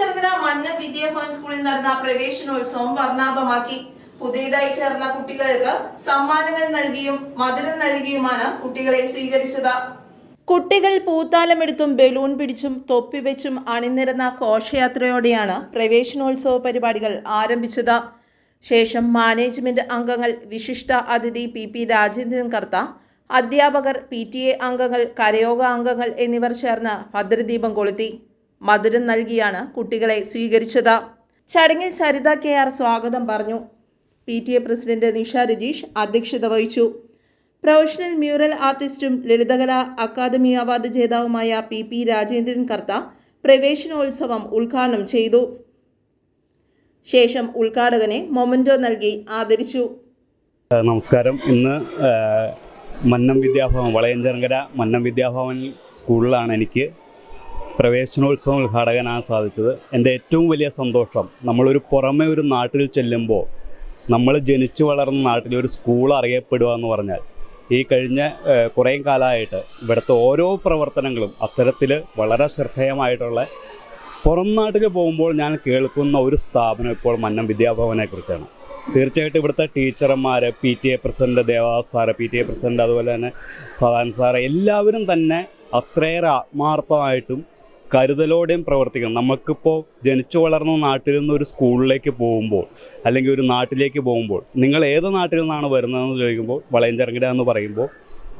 വളയഞ്ചെറുകിന മഞ്ഞ വിദ്യാഭവൻ സ്കൂളിൽ നടന്ന പ്രവേശനോത്സവം വർണാഭമാക്കി. പുതിയതായി ചേർന്ന കുട്ടികൾക്ക് സമ്മാനങ്ങൾ നൽകിയും മധുരം നൽകിയുമാണ് കുട്ടികളെ സ്വീകരിച്ചത്. കുട്ടികൾ പൂത്താലമെടുത്തും ബലൂൺ പിടിച്ചും തൊപ്പി വെച്ചും അണിനിരന്ന ഘോഷയാത്രയോടെയാണ് പ്രവേശനോത്സവ പരിപാടികൾ ആരംഭിച്ചത്. ശേഷം മാനേജ്മെന്റ് അംഗങ്ങൾ വിശിഷ്ട അതിഥി പി പി രാജേന്ദ്രൻ കർത്ത അധ്യാപകർ പി ടി എ അംഗങ്ങൾ കരയോഗ അംഗങ്ങൾ എന്നിവർ ചേർന്ന് ഭദ്രദീപം കൊളുത്തി. മധുരം നൽകിയാണ് കുട്ടികളെ സ്വീകരിച്ചത്. ചടങ്ങിൽ സരിത കെ ആർ സ്വാഗതം പറഞ്ഞു. P T A president Nisha Rajeesh അധ്യക്ഷത വഹിച്ചു. പ്രൊഫഷണൽ മ്യൂറൽ ആർട്ടിസ്റ്റും ലളിതകലാ അക്കാദമി അവാർഡ് ജേതാവുമായ പി പി രാജേന്ദ്രൻ കർത്ത പ്രവേശനോത്സവം ഉദ്ഘാടനം ചെയ്തു. ശേഷം ഉദ്ഘാടകനെ മൊമന്റോ നൽകി ആദരിച്ചു. നമസ്കാരം. ഇന്ന് മന്നം വിദ്യാഭവൻ വളയഞ്ചങ്കര മന്നം വിദ്യാഭവൻ സ്കൂളിലാണ് എനിക്ക് പ്രവേശനോത്സവം ഉദ്ഘാടകനാകാൻ സാധിച്ചത് എന്റെ ഏറ്റവും വലിയ സന്തോഷം. നമ്മളൊരു പുറമെ ഒരു നാട്ടിൽ ചെല്ലുമ്പോൾ നമ്മൾ ജനിച്ചു വളർന്ന നാട്ടിൽ ഒരു സ്കൂൾ അറിയപ്പെടുക എന്ന് പറഞ്ഞാൽ ഈ കഴിഞ്ഞ കുറേ കാലമായിട്ട് ഇവിടുത്തെ ഓരോ പ്രവർത്തനങ്ങളും അത്തരത്തിൽ വളരെ ശ്രദ്ധേയമായിട്ടുള്ള പുറം നാട്ടിൽ പോകുമ്പോൾ ഞാൻ കേൾക്കുന്ന ഒരു സ്ഥാപനം ഇപ്പോൾ മന്നം വിദ്യാഭവനെ കുറിച്ചാണ്. തീർച്ചയായിട്ടും ഇവിടുത്തെ ടീച്ചർമാർ P T A president Devas sir P T A president അതുപോലെ തന്നെ സദാൻ സാറ് എല്ലാവരും തന്നെ അത്രയേറെ ആത്മാർത്ഥമായിട്ടും കരുതലോടെയും പ്രവർത്തിക്കണം. നമുക്കിപ്പോൾ ജനിച്ചു വളർന്ന നാട്ടിൽ നിന്ന് ഒരു സ്കൂളിലേക്ക് പോകുമ്പോൾ അല്ലെങ്കിൽ ഒരു നാട്ടിലേക്ക് പോകുമ്പോൾ നിങ്ങൾ ഏത് നാട്ടിൽ നിന്നാണ് വരുന്നതെന്ന് ചോദിക്കുമ്പോൾ വളയഞ്ചിറങ്ങര എന്ന് പറയുമ്പോൾ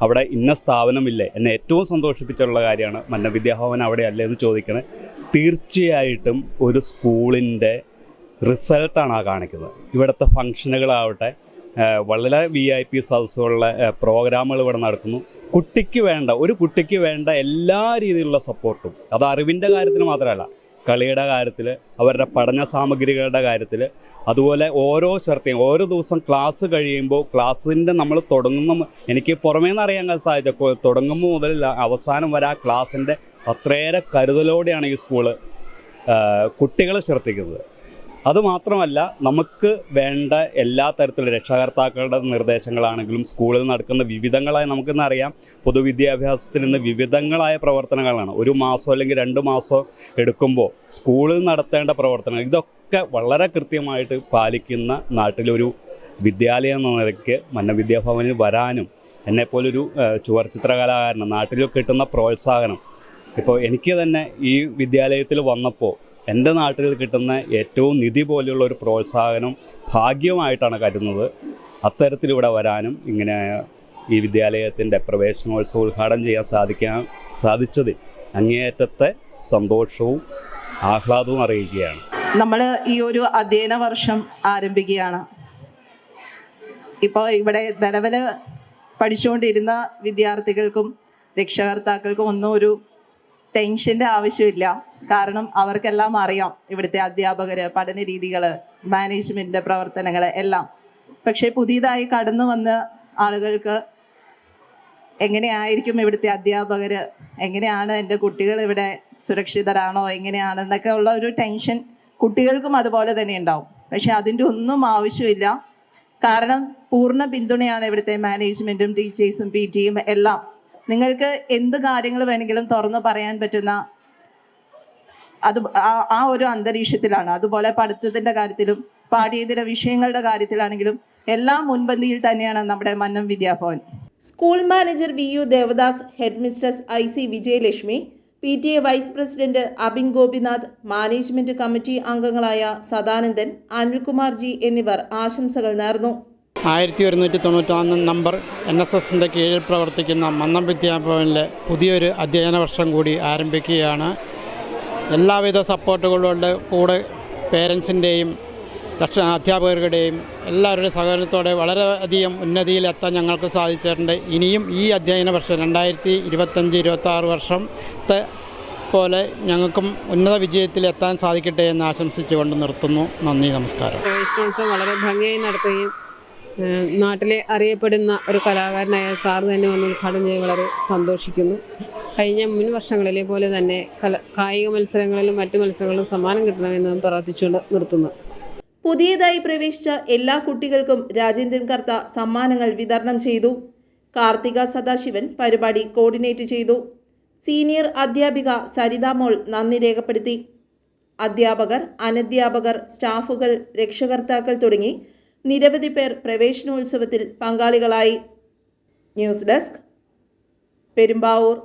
അവിടെ ഇന്ന സ്ഥാപനമില്ലേ? എന്നെ ഏറ്റവും സന്തോഷിപ്പിച്ചുള്ള കാര്യമാണ് മന്ന വിദ്യാഭവൻ അവിടെ അല്ലേ എന്ന് ചോദിക്കണേ. തീർച്ചയായിട്ടും ഒരു സ്കൂളിന്റെ റിസൾട്ടാണ് ആ കാണിക്കുന്നത്. ഇവിടുത്തെ ഫങ്ഷനുകളാവട്ടെ വളരെ വി ഐ പി ഹൗസുകളിലെ പ്രോഗ്രാമുകൾ ഇവിടെ നടത്തുന്നു കുട്ടിക്ക് വേണ്ട ഒരു കുട്ടിക്ക് വേണ്ട എല്ലാ രീതിയിലുള്ള സപ്പോർട്ടും. അത് അറിവിന്റെ കാര്യത്തിൽ മാത്രമല്ല കളിയുടെ കാര്യത്തിൽ അവരുടെ പഠന സാമഗ്രികളുടെ കാര്യത്തിൽ. അതുപോലെ ഓരോ ചെറുത്തെയും ഓരോ ദിവസം ക്ലാസ് കഴിയുമ്പോൾ ക്ലാസ്സിന്റെ നമ്മൾ തുടങ്ങുന്ന എനിക്ക് പുറമേ നിന്ന് അറിയാൻ സാധിച്ച തുടങ്ങുമ്പോൾ മുതൽ അവസാനം വരെ ആ ക്ലാസ്സിന്റെ അത്രയേറെ കരുതലോടെയാണ് ഈ സ്കൂൾ കുട്ടികളെ ശ്രദ്ധിക്കുന്നത്. അതുമാത്രമല്ല നമുക്ക് വേണ്ട എല്ലാ തരത്തിലുള്ള രക്ഷകർത്താക്കളുടെ നിർദ്ദേശങ്ങളാണെങ്കിലും സ്കൂളിൽ നടക്കുന്ന വിവിധങ്ങളായ നമുക്കിന്ന് അറിയാം. പൊതുവിദ്യാഭ്യാസത്തിൽ നിന്ന് വിവിധങ്ങളായ പ്രവർത്തനങ്ങളാണ്. ഒരു മാസം അല്ലെങ്കിൽ രണ്ട് മാസം എടുക്കുമ്പോൾ സ്കൂളിൽ നടത്തേണ്ട പ്രവർത്തനങ്ങൾ ഇതൊക്കെ വളരെ കൃത്യമായിട്ട് പാലിക്കുന്ന നാട്ടിലൊരു വിദ്യാലയം എന്ന നിലയ്ക്ക് മന്ന വിദ്യാഭവനിൽ വരാനും എന്നെപ്പോലൊരു ഏഹ്, ചുവർച്ചിത്ര കലാകാരന് നാട്ടിൽ കിട്ടുന്ന പ്രോത്സാഹനം. ഇപ്പോൾ എനിക്ക് തന്നെ ഈ വിദ്യാലയത്തിൽ വന്നപ്പോൾ എന്റെ നാട്ടിൽ കിട്ടുന്ന ഏറ്റവും നിധി പോലെയുള്ള ഒരു പ്രോത്സാഹനം ഭാഗ്യമായിട്ടാണ് കരുതുന്നത്. അത്തരത്തിലിവിടെ വരാനും ഇങ്ങനെ ഈ വിദ്യാലയത്തിന്റെ പ്രവേശനോത്സവം ഉദ്ഘാടനം ചെയ്യാൻ സാധിക്കാൻ സാധിച്ചതിൽ അങ്ങേയറ്റത്തെ സന്തോഷവും ആഹ്ലാദവും അറിയിക്കുകയാണ്. നമ്മൾ ഈ ഒരു അധ്യയന വർഷം ആരംഭിക്കുകയാണ്. ഇപ്പോൾ ഇവിടെ നിലവിൽ പഠിച്ചുകൊണ്ടിരുന്ന വിദ്യാർത്ഥികൾക്കും രക്ഷകർത്താക്കൾക്കും ഒന്നും ഒരു ടെൻഷന്റെ ആവശ്യമില്ല. കാരണം അവർക്കെല്ലാം അറിയാം ഇവിടുത്തെ അധ്യാപകര് പഠന രീതികൾ മാനേജ്മെന്റിന്റെ പ്രവർത്തനങ്ങൾ എല്ലാം. പക്ഷെ പുതിയതായി കടന്നു വന്ന ആളുകൾക്ക് എങ്ങനെയായിരിക്കും ഇവിടുത്തെ അധ്യാപകര്? എങ്ങനെയാണ് എന്റെ കുട്ടികൾ ഇവിടെ സുരക്ഷിതരാണോ? എങ്ങനെയാണെന്നൊക്കെ ഉള്ള ഒരു ടെൻഷൻ കുട്ടികൾക്കും അതുപോലെ തന്നെ ഉണ്ടാവും. പക്ഷെ അതിന്റെ ഒന്നും ആവശ്യമില്ല. കാരണം പൂർണ പിന്തുണയാണ് ഇവിടുത്തെ മാനേജ്മെന്റും ടീച്ചേഴ്സും പി ടിയും എല്ലാം. നിങ്ങൾക്ക് എന്ത് കാര്യങ്ങൾ വേണമെങ്കിലും തുറന്നു പറയാൻ പറ്റുന്ന അത് ആ- ആ ഒരു അന്തരീക്ഷത്തിലാണ്. അതുപോലെ പഠിത്തത്തിന്റെ കാര്യത്തിലും പാഠ്യേതര വിഷയങ്ങളുടെ കാര്യത്തിലാണെങ്കിലും എല്ലാം മുൻപന്തിയിൽ തന്നെയാണ് നമ്മുടെ Mannam Vidyabhavan. School manager V U Devadas head mistress I C Vijayalakshmi P T A vice president Abin Gopinath management committee അംഗങ്ങളായ സദാനന്ദൻ അനിൽകുമാർ ജി എന്നിവർ ആശംസകൾ നേർന്നു. ആയിരത്തി ഒരുന്നൂറ്റി തൊണ്ണൂറ്റൊന്ന് നമ്പർ എൻ എസ് എസിന്റെ കീഴിൽ പ്രവർത്തിക്കുന്ന മന്നം വിദ്യാഭവനിലെ പുതിയൊരു അധ്യയന വർഷം കൂടി ആരംഭിക്കുകയാണ്. എല്ലാവിധ സപ്പോർട്ടുകളുണ്ട് കൂടെ പേരൻസിന്റെയും രക്ഷ അധ്യാപകരുടെയും എല്ലാവരുടെയും സഹകരണത്തോടെ വളരെയധികം ഉന്നതിയിലെത്താൻ ഞങ്ങൾക്ക് സാധിച്ചിട്ടുണ്ട്. ഇനിയും ഈ അധ്യയന വർഷം രണ്ടായിരത്തി ഇരുപത്തഞ്ച് ഇരുപത്താറ് വർഷത്തെ പോലെ ഞങ്ങൾക്കും ഉന്നത വിജയത്തിലെത്താൻ സാധിക്കട്ടെ എന്ന് ആശംസിച്ചുകൊണ്ട് നിർത്തുന്നു. നന്ദി നമസ്കാരം. വളരെ ഭംഗിയായി നടത്തുകയും നാട്ടിലെ അറിയപ്പെടുന്ന ഒരു കലാകാരനായ സാർ തന്നെ വന്ന് ഉദ്ഘാടനം ചെയ്യാൻ വളരെ സന്തോഷിക്കുന്നു. കഴിഞ്ഞ മുൻ വർഷങ്ങളിലെ പോലെ തന്നെ കല കായിക മത്സരങ്ങളിലും മറ്റു മത്സരങ്ങളിലും സമ്മാനം കിട്ടണമെന്ന് പ്രാർത്ഥിച്ചുകൊണ്ട് നിർത്തുന്നു. പുതിയതായി പ്രവേശിച്ച എല്ലാ കുട്ടികൾക്കും രാജേന്ദ്രൻ കർത്ത സമ്മാനങ്ങൾ വിതരണം ചെയ്തു. കാർത്തിക സദാശിവൻ പരിപാടി കോർഡിനേറ്റ് ചെയ്തു. സീനിയർ അധ്യാപിക സരിതാമോൾ നന്ദി രേഖപ്പെടുത്തി. അധ്യാപകർ അനധ്യാപകർ സ്റ്റാഫുകൾ രക്ഷകർത്താക്കൾ തുടങ്ങി നിരവധി പേർ പ്രവേശനോത്സവത്തിൽ പങ്കാളികളായി. News desk Perumbavoor.